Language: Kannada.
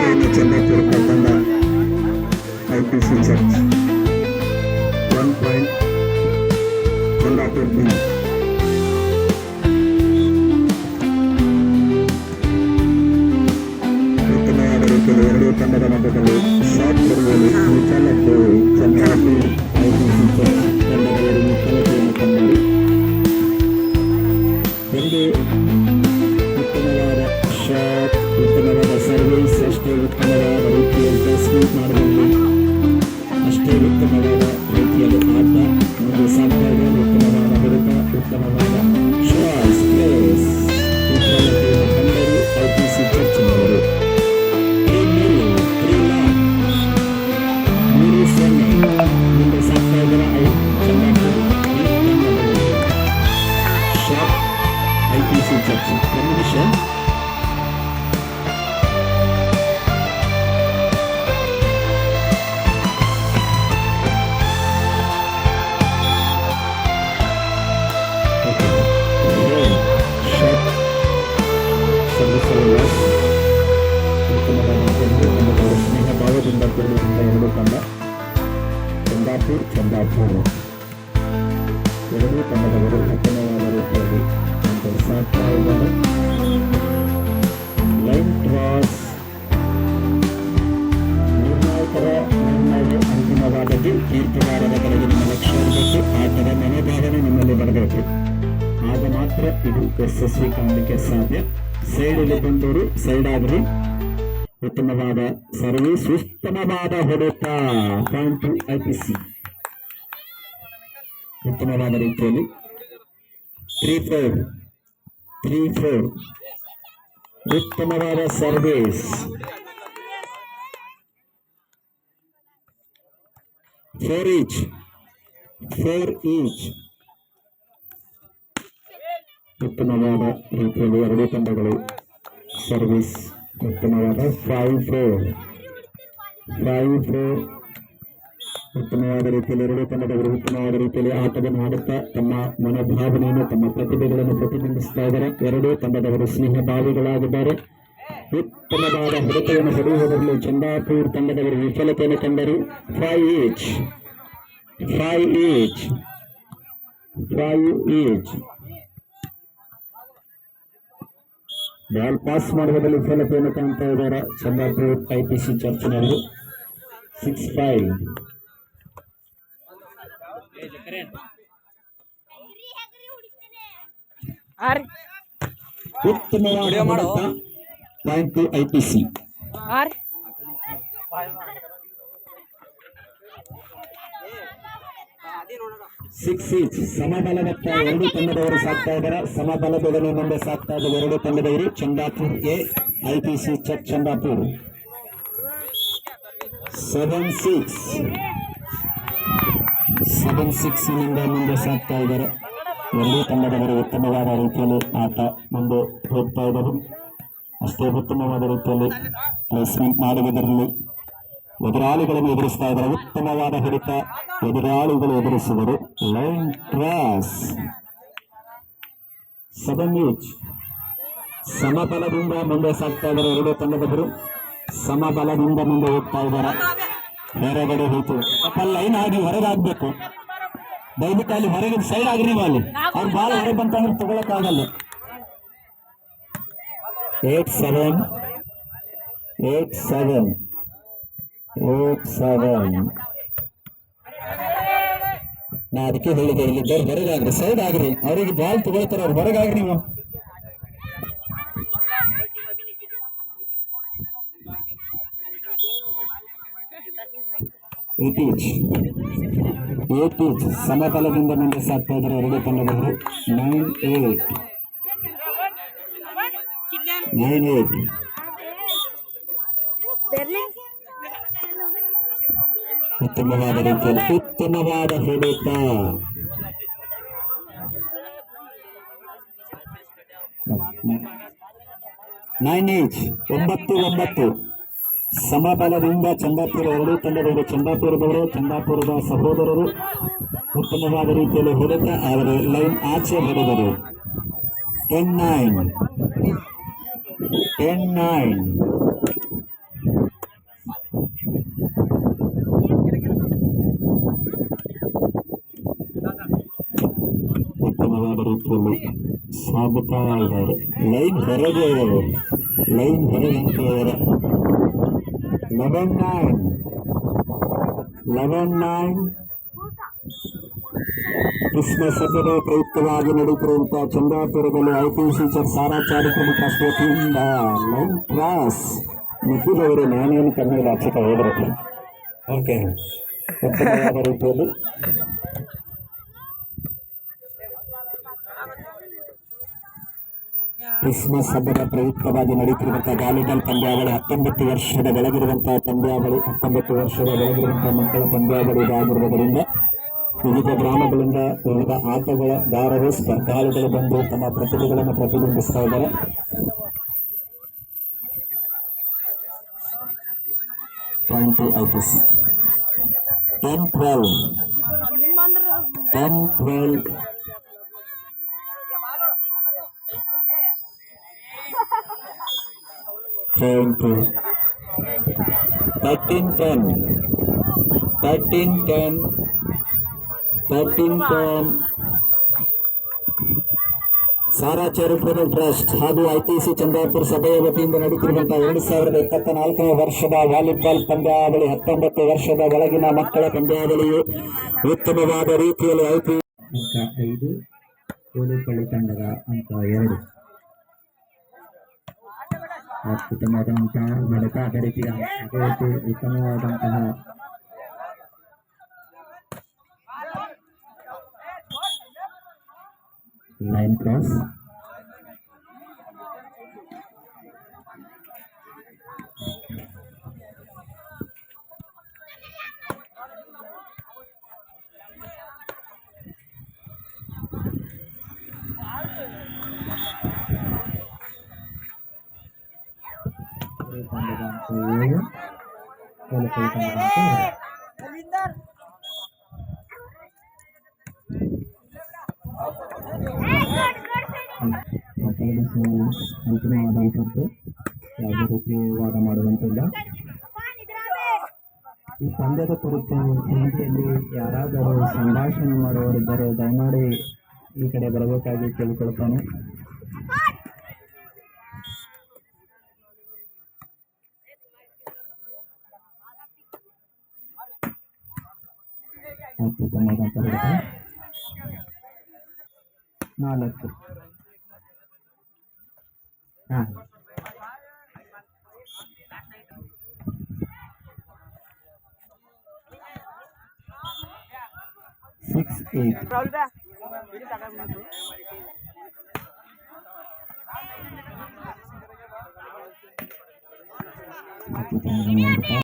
ವಿಫಲತೆಯನ್ನು ಚಂದಾಪುರ ತಂಡ IPC church one point Chandapura B ಉತ್ತಮವಾದ ರೀತಿಯಲ್ಲಿ ಎರಡೂ ತಂಡದ ಮಧ್ಯದಲ್ಲಿ ಶಾಟ್ ಬರುವಲ್ಲಿ ವಿಫಲತೆ ಚಂದಾಪುರ ತಂಡ. ಚಂದಾಪುರ್ ಚಂದಾಪುರ್ ಎರಡೂ ತಂಡದವರು ಉತ್ತಮವಾದ ರೀತಿಯಲ್ಲಿ ಸಾಕ್ತಾ ಇದ್ದಾರೆ. Line cross. ನಿರ್ಣಾಯಕರ ನಿರ್ಣಯ ಅಂತಿಮವಾದದ್ದು ಕೀರ್ತಿಗಾರರ ಕಡೆಗೆ ನಿಮ್ಮ ಲಕ್ಷ್ಯ ಇರಬೇಕು. ಆಟದ ಮನೋಭಾವನೆ ನಿಮ್ಮಲ್ಲಿ ಬರಬೇಕು ಆಗ ಮಾತ್ರ ಇದು ಯಶಸ್ವಿ ಕಾಣಲಿಕ್ಕೆ ಸಾಧ್ಯ. ಸೈಡಲ್ಲಿ ಬಂದವರು ಸೈಡ್ ಆಗ್ರಿ ಉತ್ತಮವಾದ ಸರ್ವಿಸ್ ಉತ್ತಮವಾದ ಹೊಡೆತ point two I P C ಉತ್ತಮವಾದ ರೀತಿಯಲ್ಲಿ ತ್ರೀ ಫೋರ್ ತ್ರೀ ಫೋರ್ ಉತ್ತಮವಾದ service four each four each ಉತ್ತಮವಾದ ರೀತಿಯಲ್ಲಿ ಎರಡೂ ತಂಡಗಳು ಸರ್ವಿಸ್ ಉತ್ತಮವಾದ ಫೈವ್ ಫೋರ್ ಫೈವ್ ಫೋರ್ ಉತ್ತಮವಾದ ರೀತಿಯಲ್ಲಿ ಎರಡೂ ತಂಡದವರು ಉತ್ತಮವಾದ ರೀತಿಯಲ್ಲಿ ಆಟವನ್ನು ಆಡುತ್ತಾ ತಮ್ಮ ಮನೋಭಾವನೆಯನ್ನು, ತಮ್ಮ ಪ್ರತಿಭೆಗಳನ್ನು ಪ್ರತಿಬಿಂಬಿಸ್ತಾ ಇದ್ದಾರೆ. ಎರಡೂ ತಂಡದವರು ಸ್ನೇಹ ಭಾವಿಗಳಾಗಿದ್ದಾರೆ ಉತ್ತಮವಾದ ಹೊಡೆತವನ್ನು ಹೊಡೆಯುವುದರಲ್ಲಿ ಚಂದಾಪುರ್ ತಂಡದವರು ವಿಫಲತೆಯನ್ನು ಕಂಡರು. Five each five each five each ball pass ಮಾಡುವುದರಲ್ಲಿ ವಿಫಲತೆಯನ್ನು ಕಾಣ್ತಾ ಇದ್ದಾರೆ. ಚಂದಾಪುರ್ ಐಪಿಸಿ ಚರ್ಚ್ನಲ್ಲಿ. ಸಿಕ್ಸ್ ಫೈವ್ ಆರ್. ಉತ್ತಮವಾದ point C IPC six each ಸಮಬಲದತ್ತ ಎರಡು ತಂಡದವರು ಸಾಕ್ತಾ ಇದ್ದಾರೆ. ಸಮಬಲದೊಡನೆ ಮುಂದೆ ಸಾಕ್ತಾ ಇದ್ದಾರೆ ಎರಡು ತಂಡದವರು Chandapur A IPC check Chandapur. Seven six seven ಸಿಕ್ಸ್ನಿಂದ ಮುಂದೆ ಸಾಕ್ತಾ ಇದ್ದಾರೆ. ಎರಡೂ ತಂಡದವರು ಉತ್ತಮವಾದ ರೀತಿಯಲ್ಲಿ ಆಟ ಮುಂದೆ ಹೋಗ್ತಾ ಇದ್ದರು. ಅಷ್ಟೇ ಉತ್ತಮವಾದ ರೀತಿಯಲ್ಲಿ ಪ್ಲೇಸ್ಮೆಂಟ್ ಮಾಡುವುದರಲ್ಲಿ ಎದುರಾಳಿಗಳನ್ನು ಎದುರಿಸ್ತಾ ಇದ್ದಾರೆ. ಉತ್ತಮವಾದ ಹಿಡಿತ ಎದುರಾಳಿಗಳು ಎದುರಿಸಿದರು ಲೈನ್ ಕ್ರಾಸ್ ಸದನ್ ಯೂಚ್ ಸಮಬಲದಿಂದ ಮುಂದೆ ಸಾಗ್ತಾ ಇದ್ದಾರೆ ಎರಡು ತಂಡದವರು. ಸಮಬಲದಿಂದ ಮುಂದೆ ಹೋಗ್ತಾ ಇದ್ದಾರೆ. ಹೊರಗಡೆ ಹೋಯ್ತು. ಪಾಪ ಲೈನ್ ಆಗಿ ಹೊರಗಾಗ್ಬೇಕು. ದಯವಿಟ್ಟು ಅಲ್ಲಿ ಹೊರಗಿನ ಸೈಡ್ ಆಗ್ರಿ ನೀವು ಅಲ್ಲಿ. ಅವ್ರು ಬಾಲ್ ಹೊರಗೆ ಬಂತಂದ್ರೆ ತಗೊಳಕ್ಕಾಗಲ್ಲ eight seven eight seven eight seven. ನಾ ಅದಕ್ಕೆ ಹೇಳಿದೆ ಇಲ್ಲಿದ್ದವ್ರು ಹೊರಗಾಗ್ರಿ ಸೈಡ್ ಆಗ್ರಿ ಅವ್ರಿಗೆ ಬಾಲ್ ತಗೊಳ್ತಾರ, ಅವ್ರು ಹೊರಗಾಗ್ರಿ ನೀವು. ಸಮತಲದಿಂದ ಮುಂದೆ ಸಾಗ್ತಾ ಇದ್ದಾರೆ ಎರಡು ತಂಡದವರು. Nine eight. Nine eight. ಉತ್ತಮವಾದ ರೀತಿಯಲ್ಲಿ, ಉತ್ತಮವಾದ ಹೊಡೆತ. ನೈನ್ ಏಜ್ ಒಂಬತ್ತು ಒಂಬತ್ತು. ಸಮಬಲದಿಂದ ಚಂದಾಪುರ ಎರಡೂ, ತಂಡದವರು ಚಂದಾಪುರದವರು, ಚಂದಾಪುರದ ಸಹೋದರರು. ಉತ್ತಮವಾದ ರೀತಿಯಲ್ಲಿ ಹೊಡೆತ, ಆದರೆ ಲೈನ್ ಆಚೆ ಹೊಡೆದರು. ಟೆನ್ ನೈನ್ ಟೆನ್ ನೈನ್ ಹೋಗ್ತಾ ಇದ್ದಾರೆ ಲೈನ್ ಹೊರಗೆ ಲೈನ್ ಹೊರಗೆ ಹೋಗ್ತಾ ಇದ್ದಾರೆ eleven nine eleven nine Christmas ಹಬ್ಬದ ಪ್ರಯುಕ್ತವಾಗಿ ನಡೆಯುತ್ತಿರುವಂತಹ ಚಂದ್ರಾಪುರದಲ್ಲಿ ಐಪಿಸಿ ಸಾರಾ ಚಾರಿತ್ರಿಕ ವತಿಯಿಂದ ಲೈನ್ ಕ್ರಾಸ್ ನಿಖಿಲ್ ಅವರು ನಾನೇನು ಕನ್ನಡ ಅಕ್ಷತ ಹೋದ್ರು ಓಕೆ ಉತ್ತಮವಾದ ರೀತಿಯಲ್ಲಿ ಕ್ರಿಸ್ಮಸ್ ಹಬ್ಬದ ಪ್ರಯುಕ್ತವಾಗಿ ನಡೆಯುತ್ತಿರುವಂತಹ ವಾಲಿಬಾಲ್ ಪಂದ್ಯಾವಳಿ ಹತ್ತೊಂಬತ್ತು ವರ್ಷದ ಒಳಗಿರುವಂತಹ ಪಂದ್ಯಾವಳಿ ಹತ್ತೊಂಬತ್ತು ವರ್ಷದ ಒಳಗಿರುವಂತಹ ಮಕ್ಕಳ ಪಂದ್ಯಾವಳಿ ಇದಾಗಿರುವುದರಿಂದ ವಿವಿಧ ಗ್ರಾಮಗಳಿಂದ ವಿವಿಧ ಆಟಗಳ ದಾರರು ಸ್ಪರ್ಧಾಳುಗಳು ಬಂದು ತಮ್ಮ ಪ್ರತಿಭೆಗಳನ್ನು ಪ್ರತಿಬಿಂಬಿಸ್ತಾ ಇದ್ದಾರೆ. ಪಾಯಿಂಟ್ ಐದು ten twelve ten twelve twenty thirteen ten thirteen ten thirteen ten Sara charitable trust ಹಾಗೂ ಐಟಿಸಿ ಚಂದ್ರಾಪುರ ಸಭೆಯ ವತಿಯಿಂದ ನಡೆಯುತ್ತಿರುವಂತಹ ಎರಡು ಸಾವಿರದ ಇಪ್ಪತ್ತ ನಾಲ್ಕನೇ ವರ್ಷದ ವಾಲಿಬಾಲ್ ಪಂದ್ಯಾವಳಿ, ಹತ್ತೊಂಬತ್ತು ವರ್ಷದ ಒಳಗಿನ ಮಕ್ಕಳ ಪಂದ್ಯಾವಳಿಯು ಉತ್ತಮವಾದ ರೀತಿಯಲ್ಲಿ ಅಂಕ ಐದು ಕೋಲುಪಳ್ಳಿ ತಂಡದ ಅಂಕ ಎರಡು. ಅತ್ಯುತ್ತಮವಾದಂತಹ ಬಳಿಕ ಅದೇ ರೀತಿ ಅದೇ ರೀತಿ ಉತ್ತಮವಾದಂತಹ ಲೈನ್ ಕ್ರಾಸ್ ರೀತಿ ವಾದ ಮಾಡುವಂತಿಲ್ಲ ಈ ಪಂದ್ಯದ ಕುರಿತು ಹಿಂದಿಯಲ್ಲಿ ಯಾರಾದರೂ ಸಂಭಾಷಣೆ ಮಾಡುವವರಿದ್ದರೆ ದಯಮಾಡಿ ಈ ಕಡೆ ಬರಬೇಕಾಗಿ ಕೇಳಿಕೊಳ್ತಾನೆ ಅತ್ಯುತ್ತಮವಾದಂಥ ಹುಡುಗ ನಾಲ್ಕು ಹಾಂ ಸಿಕ್ಸ್ ಏಟ್ ಅತ್ಯುತ್ತಮವಾದಂಥ